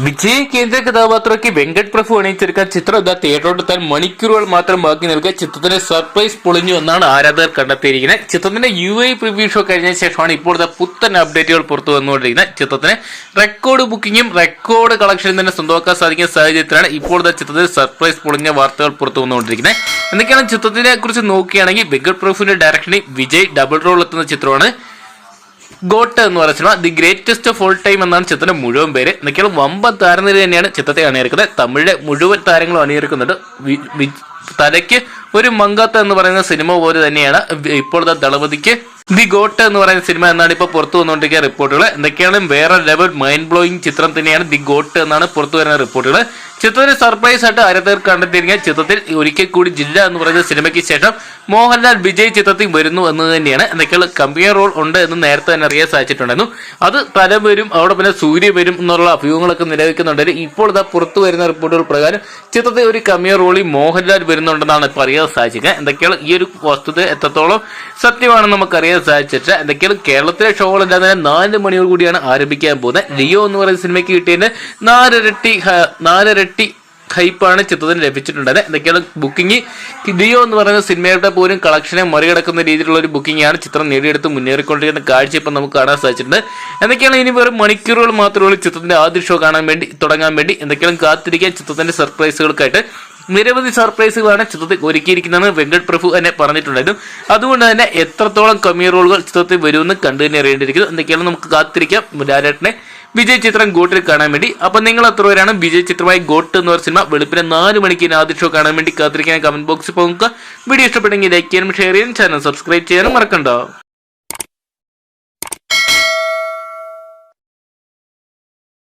വിജയ് കേന്ദ്ര കഥാപാത്രമാക്കി വെങ്കട് പ്രഭു അണിയിച്ചെടുക്കാൻ ചിത്രം ഇതാ തിയേറ്ററോടെത്താൻ മണിക്കൂറുകൾ മാത്രം ബാക്കി നിൽക്കുക ചിത്രത്തിന്റെ സർപ്രൈസ് പൊളിഞ്ഞു എന്നാണ് ആരാധകർ കണ്ടെത്തിയിരിക്കുന്നത്. ചിത്രത്തിന്റെ യു ഐ പ്രിവ്യൂ ഷോ കഴിഞ്ഞ ശേഷമാണ് ഇപ്പോഴത്തെ പുത്തൻ അപ്ഡേറ്റുകൾ പുറത്തു വന്നുകൊണ്ടിരിക്കുന്നത്. ചിത്രത്തിന് റെക്കോർഡ് ബുക്കിംഗും റെക്കോർഡ് കളക്ഷനും തന്നെ സ്വന്തമാക്കാൻ സാധിക്കുന്ന സാഹചര്യത്തിലാണ് ഇപ്പോഴത്തെ ചിത്രത്തിൽ സർപ്രൈസ് പൊളിഞ്ഞ വാർത്തകൾ പുറത്തു വന്നുകൊണ്ടിരിക്കുന്നത്. എന്തൊക്കെയാണ് ചിത്രത്തിനെ കുറിച്ച് നോക്കുകയാണെങ്കിൽ വെങ്കട് പ്രഭുവിന്റെ ഡയറക്ഷനിൽ വിജയ് ഡബിൾ റോൾ എത്തുന്ന ചിത്രമാണ്. ഗോട്ട് എന്ന് പറയുന്ന cinema the greatest of all time എന്നാണ് ചിത്രത്തിന്റെ മുഴുവൻ പേര്. എന്നൊക്കെയാണ് വമ്പൻ താരനിര തന്നെയാണ് ചിത്രത്തെ അണിയിറക്കുന്നത് തമിഴിലെ മുഴുവൻ താരങ്ങളും അണിയിറക്കുന്നുണ്ട് തലയ്ക്ക് ഒരു മങ്കാത്ത എന്ന് പറയുന്ന സിനിമ പോലെ തന്നെയാണ്. ഇപ്പോഴത്തെ ദളപതിക്ക് ദി ഗോട്ട് എന്ന് പറയുന്ന സിനിമ എന്നാണ് ഇപ്പോൾ പുറത്തു വന്നുകൊണ്ടിരിക്കുന്ന റിപ്പോർട്ടുകൾ. എന്തൊക്കെയാണ്? വേറെ ലെവൽ മൈൻഡ് ബ്ലോയിങ് ചിത്രം തന്നെയാണ് ദി ഗോട്ട് എന്നാണ് പുറത്തു വരുന്ന റിപ്പോർട്ടുകൾ. ചിത്രത്തിന് സർപ്രൈസ് ആയിട്ട് ആരാധകർ കണ്ടെത്തിയിരിക്കുന്ന ചിത്രത്തിൽ ഒരിക്കൽ കൂടി ജില്ല എന്ന് പറയുന്ന സിനിമയ്ക്ക് ശേഷം മോഹൻലാൽ വിജയ് ചിത്രത്തിൽ വരുന്നു എന്ന് തന്നെയാണ്. എന്തൊക്കെയുള്ള കമ്പിയർ റോൾ ഉണ്ട് എന്ന് നേരത്തെ തന്നെ അറിയാൻ സാധിച്ചിട്ടുണ്ടായിരുന്നു. അത് തല വരും അവിടെ പിന്നെ സൂര്യ വരും എന്നുള്ള അഭ്യൂഹങ്ങളൊക്കെ നിലനിൽക്കുന്നുണ്ടെങ്കിൽ ഇപ്പോൾ ഇതാ പുറത്തു വരുന്ന റിപ്പോർട്ടുകൾ പ്രകാരം ചിത്രത്തിൽ ഒരു കമ്മിയർ റോളിൽ മോഹൻലാൽ വരുന്നുണ്ടെന്നാണ് ഇപ്പോൾ അറിയാൻ സാധിച്ചത് എന്തൊക്കെയാണ്? ഈ ഒരു വസ്തുത എത്രത്തോളം സത്യമാണെന്ന് നമുക്കറിയാൻ സാധിച്ചിട്ട് എന്തൊക്കെയാണ് കേരളത്തിലെ ഷോകൾ എന്താ നാല് മണിയോട് കൂടിയാണ് ആരംഭിക്കാൻ പോകുന്നത്. ലിയോ എന്ന് പറയുന്ന സിനിമയ്ക്ക് കിട്ടിയതിന് നാലരട്ടി നാലരട്ടി ഹൈപ്പാണ് ചിത്രത്തിന് ലഭിച്ചിട്ടുണ്ടത് എന്തൊക്കെയാണ് ബുക്കിംഗ് ലിയോ എന്ന് പറയുന്ന സിനിമയുടെ പോലും കളക്ഷനെ മറികടക്കുന്ന രീതിയിലുള്ള ഒരു ബുക്കിംഗ് ആണ് ചിത്രം നേടിയെടുത്ത് മുന്നേറിക്കൊണ്ടിരിക്കുന്ന കാഴ്ച ഇപ്പം നമുക്ക് കാണാൻ സാധിച്ചിട്ടുണ്ട്. എന്തൊക്കെയാണ് ഇനി വെറും മണിക്കൂറുകൾ മാത്രമേ ഉള്ളൂ ചിത്രത്തിന്റെ ആദ്യ ഷോ കാണാൻ വേണ്ടി തുടങ്ങാൻ വേണ്ടി? എന്തൊക്കെയാണ് കാത്തിരിക്കാൻ ചിത്രത്തിന്റെ സർപ്രൈസുകൾക്കായിട്ട് നിരവധി സർപ്രൈസുകളാണ് ചിത്രത്തിൽ ഒരുക്കിയിരിക്കുന്നതെന്ന് വെങ്കട് പ്രഭു തന്നെ പറഞ്ഞിട്ടുണ്ടായിരുന്നു. അതുകൊണ്ട് തന്നെ എത്രത്തോളം കമ്മി റോളുകൾ ചിത്രത്തിൽ വരുമെന്ന് കണ്ടു തന്നെ അറിയേണ്ടിയിരിക്കുന്നു. എന്തൊക്കെയാണ് നമുക്ക് കാത്തിരിക്കാം. മുരാരേട്ടനെ വിജയ് ചിത്രം ഗോട്ടിൽ കാണാൻ വേണ്ടി. അപ്പൊ നിങ്ങൾ എത്ര പേരാണ് വിജയ് ചിത്രമായി ഗോട്ട് എന്ന് പറഞ്ഞ സിനിമ വെളുപ്പിനെ നാല് മണിക്ക് ആദ്യ ഷോ കാണാൻ വേണ്ടി കാത്തിരിക്കാൻ കമന്റ് ബോക്സിൽ പോകുക. വീഡിയോ ഇഷ്ടപ്പെട്ടെങ്കിൽ ലൈക്ക് ചെയ്യാനും ഷെയർ ചെയ്യാനും ചാനൽ സബ്സ്ക്രൈബ് ചെയ്യാനും മറക്കണ്ടോ.